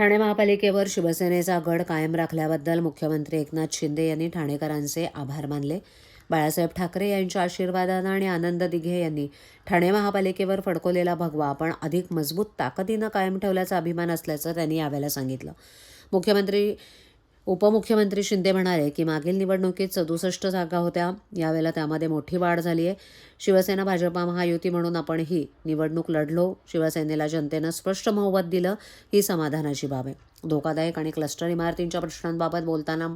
ठाणे महापालिकेवर शिवसेनेचा गड कायम राखल्याबद्दल मुख्यमंत्री एकनाथ शिंदे यांनी ठाणेकरांचे आभार मानले. बाळासाहेब ठाकरे यांच्या आशीर्वादानं आणि आनंद दिघे यांनी ठाणे महापालिकेवर फडकवलेला भगवा आपण अधिक मजबूत ताकदीनं कायम ठेवल्याचा अभिमान असल्याचं त्यांनी यावेळेला सांगितलं. मुख्यमंत्री उपमुख्यमंत्री शिंदे म्हणाले की मागील निवडणुकीत सदुसष्ट जागा होत्या. यावेळेला त्यामध्ये मोठी वाढ झाली आहे. शिवसेना भाजपा महायुती म्हणून आपण ही निवडणूक लढलो. शिवसेनेला जनतेनं स्पष्ट मोहबत दिलं. ही समाधानाची बाब आहे. धोकादायक आणि क्लस्टर इमारतींच्या प्रश्नांबाबत बोलताना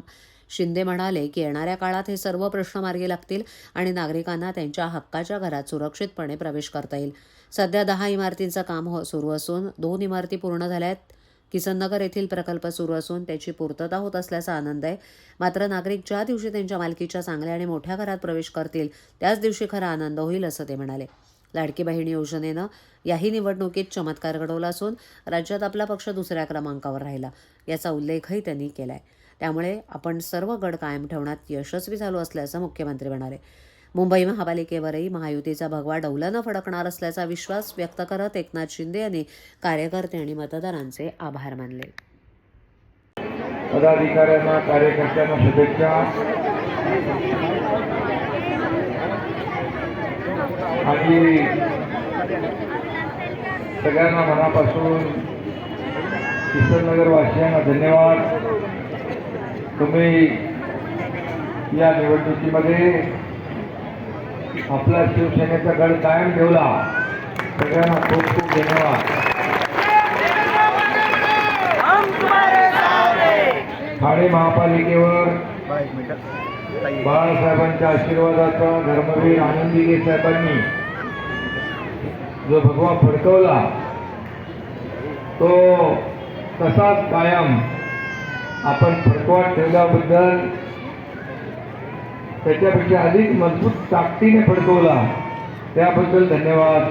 शिंदे म्हणाले की येणाऱ्या काळात हे सर्व प्रश्न मार्गी लागतील आणि नागरिकांना त्यांच्या हक्काच्या घरात सुरक्षितपणे प्रवेश करता येईल. सध्या दहा इमारतींचं काम हो सुरू असून दोन इमारती पूर्ण झाल्या आहेत. किसननगर येथील प्रकल्प सुरू असून त्याची पूर्तता होत असल्याचा आनंद आहे. मात्र नागरिक ज्या दिवशी त्यांच्या मालकीच्या चांगल्या आणि मोठ्या घरात प्रवेश करतील त्याच दिवशी खरा आनंद होईल असं ते म्हणाले. लाडकी बहिणी योजनेनं याही निवडणुकीत चमत्कार घडवला असून राज्यात आपला पक्ष दुसऱ्या क्रमांकावर राहिला याचा उल्लेखही त्यांनी केला आहे त्यामुळे आपण सर्व गड कायम ठेवण्यात यशस्वी झालो असल्याचं मुख्यमंत्री म्हणाले. मुंबई महापालिकेवरही महायुतीचा भगवा डौलानं फडकणार असल्याचा विश्वास व्यक्त करत एकनाथ शिंदे यांनी कार्यकर्ते आणि मतदारांचे आभार मानले. पदाधिकाऱ्यांना कार्यकर्त्यांना शुभेच्छा. आणि सगळ्यांना मनापासून किशननगर वासियांना धन्यवाद. तुम्ही या निवडणुकीमध्ये आपला शिवसेनेचा गड कायम ठेवला. सगळ्यांना खूप खूप धन्यवाद. ठाणे महापालिकेवर बाळासाहेबांच्या आशीर्वादाचा धर्मवीर आनंदीगे साहेबांनी जो भगवा फडकवला तो तसाच कायम आपण फडकवत ठेवल्याबद्दल त्याच्यापेक्षा अधिक मजबूत ताकदीने फडकवला. त्याबद्दल धन्यवाद.